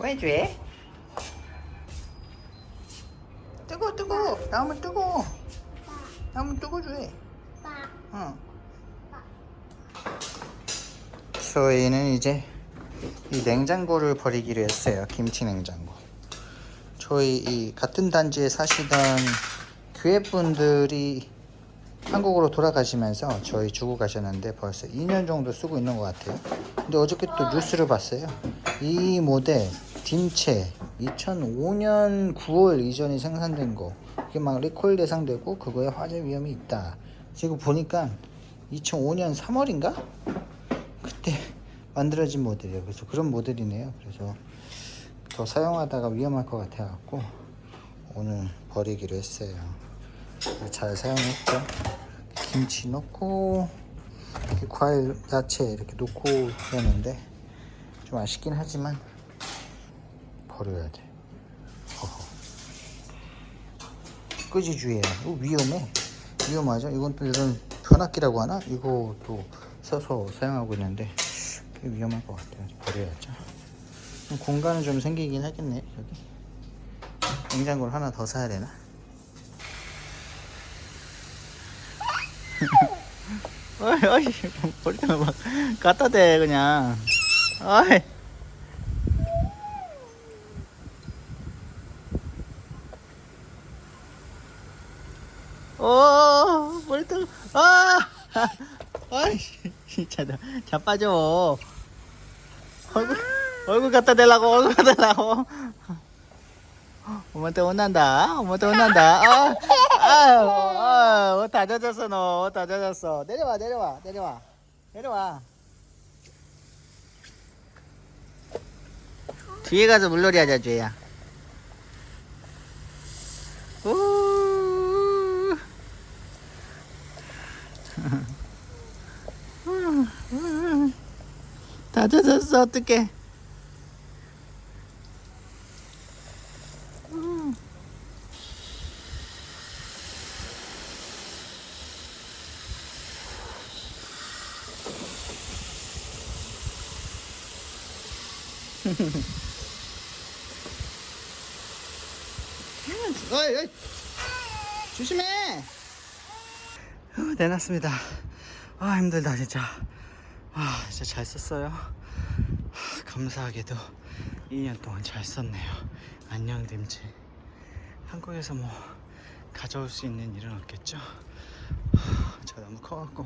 왜 줘? 뜨거 뜨거 나오면 뜨거 나오면 뜨거 줘. 응. 저희는 이제 이 냉장고를 버리기로 했어요. 김치 냉장고. 저희 이 같은 단지에 사시던 교회 분들이 한국으로 돌아가시면서 저희 주고 가셨는데 벌써 2년 정도 쓰고 있는 것 같아요. 근데 어저께 또 뉴스를 봤어요. 이 모델 딘체 2005년 9월 이전에 생산된 거 이게 막 리콜 대상되고 그거에 화재 위험이 있다. 지금 보니까 2005년 3월인가 그때 만들어진 모델이에요. 그래서 그런 모델이네요. 그래서 더 사용하다가 위험할 것 같아 갖고 오늘 버리기로 했어요. 잘 사용했죠. 김치 넣고 과일, 야채 이렇게 넣고 그러는데 좀 아쉽긴 하지만 버려야 돼. 어허. 끄지 주의야. 이거 위험해. 위험하죠. 이건 또 이런 변압기라고 하나? 이것도 써서 사용하고 있는데 꽤 위험할 것 같아요. 버려야죠. 공간은 좀 생기긴 하겠네 여기. 냉장고를 하나 더 사야 되나? 어이 어이 버리다가 막 갖다 대 그냥 어이 오 버리다가 아! 아이 진짜 나 자빠져. 얼굴 얼굴 갖다 대려고 얼굴 갖다 대려고. 엄마한테 혼난다. 엄마한테 혼난다. 아, 아유 아유 옷다 젖었어 너 옷다 젖었어. 내려와 내려와 내려와. 내려와. 뒤에 가서 물놀이 하자 주혜야 다 젖었어 어떡해 어이, 어이. 조심해. 후, 내놨습니다. 아 힘들다 진짜. 아 진짜 잘 썼어요. 하, 감사하게도 2년 동안 잘 썼네요. 안녕 림치. 한국에서 뭐 가져올 수 있는 일은 없겠죠. 하, 제가 너무 커갖고